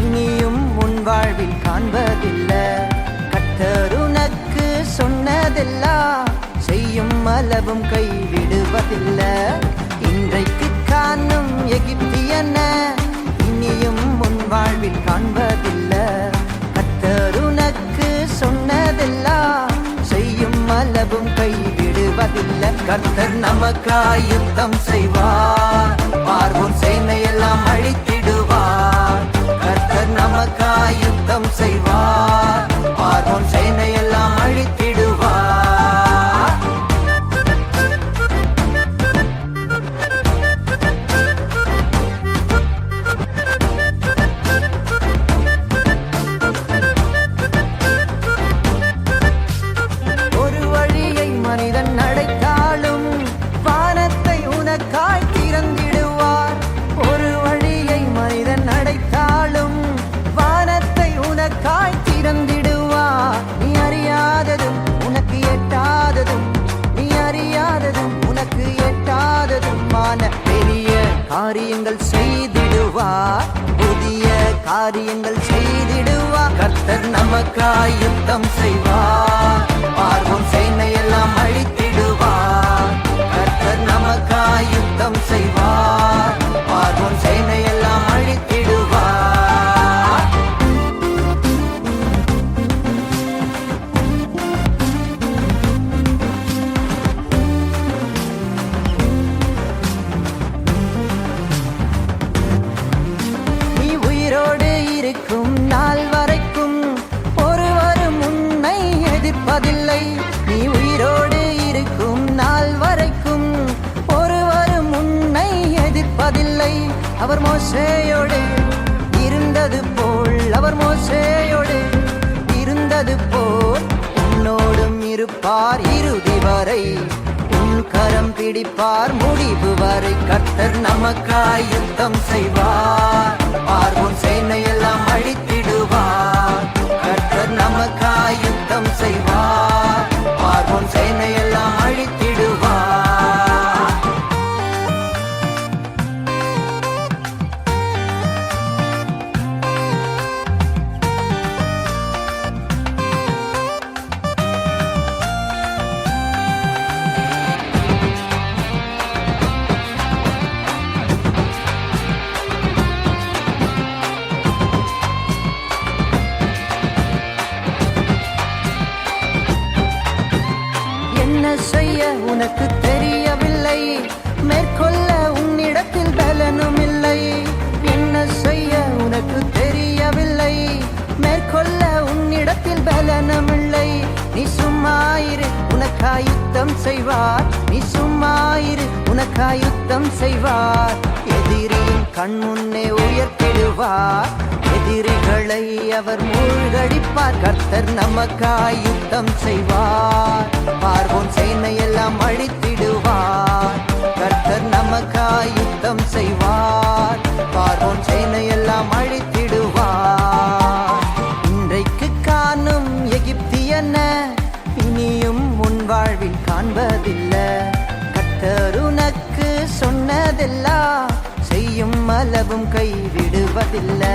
இனியும் உன் வாழ்வில் காண்பதில்லை. கத்தருனக்கு சொன்னதெல்லாம் செய்யும் அளவும் கைவிடுவதில்லை. இன்றைக்கு காணும் எகிப்தியன இனியும் உன் வாழ்வில் காண்பதில்லை. கத்தருனக்கு சொன்னதெல்லாம் செய்யும் அளவும் கைவிடுவதில்லை. கத்தர் நமக்காய் யுத்தம் செய்வார். பார்வோன் சேனையெல்லாம் அழித்து நமக்காய் யுத்தம் செய்வார். பார்வோன் சேனையெல்லாம் அழித்திடுவார். ஒரு வழியை மனிதன் நடை அறியாததும் உனக்கு எட்டாததும் நீ அறியாததும் உனக்கு எட்டாததுமான பெரிய காரியங்கள் செய்திடுவார் புதிய காரியங்கள் செய்திடுவார் கர்த்தர் நமக்காய் யுத்தம் செய்வார். இருக்கும் நாள் வரைக்கும் ஒருவரும் உன்னை எதிர்ப்பதில்லை. நீ உயிரோடு இருக்கும் நாள் வரைக்கும் ஒருவரும் உன்னை எதிர்ப்பதில்லை. அவர் மோசையோடு இருந்தது போல் அவர் மோசையோடு இருந்தது போல் உன்னோடும் இருப்பார் இறுதி வரை. கரம் பிடிப்பார். முடிவு வரை கர்த்தர் நமக்காய் யுத்தம் செய்வார். பார்வோன் சேனையெல்லாம் அழித்து செய்ய உனக்கு தெரியவில்லை. மேற்கொள்ள உன்னிடத்தில் பலனும் இல்லை என்ன செய்ய உனக்கு தெரியவில்லை. மேற்கொள்ள உன்னிடத்தில் பலனும் இல்லை நீ சும்மாயிரு உனக்காய் யுத்தம் செய்வார். நீ சும்மாயிரு உனக்காய் யுத்தம் செய்வார். எதிரியின் கண் முன்னே உயர்த்திடுவார். எதிரிகளை அவர் மூழ்கடிப்பார். கர்த்தர் நமக்காய் யுத்தம் செய்வார். பார்வோன் சேனையெல்லாம் அழித்திடுவார். கர்த்தர் நமக்காய் யுத்தம் செய்வார். பார்வோன் சேனையெல்லாம் அழித்திடுவார். இன்றைக்கு காணும் எகிப்தியன இனியும் உன் வாழ்வில் காண்பதில்லை. கத்தருனக்கு சொன்னதெல்லாம் செய்யும் அளவும் கைவிடுவதில்லை.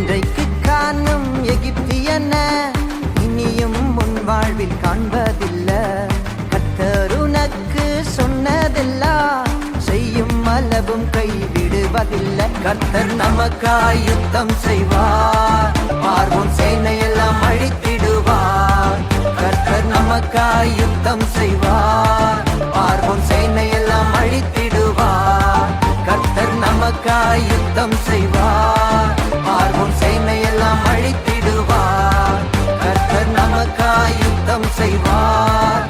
இன்றைக்கு காணும் எகிப்தியன. இனியும் முன் வாழ்வில் காண்பதில்லை. கத்தருனக்கு சொன்னதெல்லாம் செய்யும் அளவும் கைவிடுவதில்லை. கர்த்தர் நமக்காய் யுத்தம் செய்வார். பார்வோன் சேனையெல்லாம் அழித்திடுவார். கர்த்தர் நமக்காய் யுத்தம் செய்வார். பார்வோன் சேனையெல்லாம் அழித்திடுவார். கர்த்தர் நமக்காய் யுத்தம் செய்வார். செய்வார்.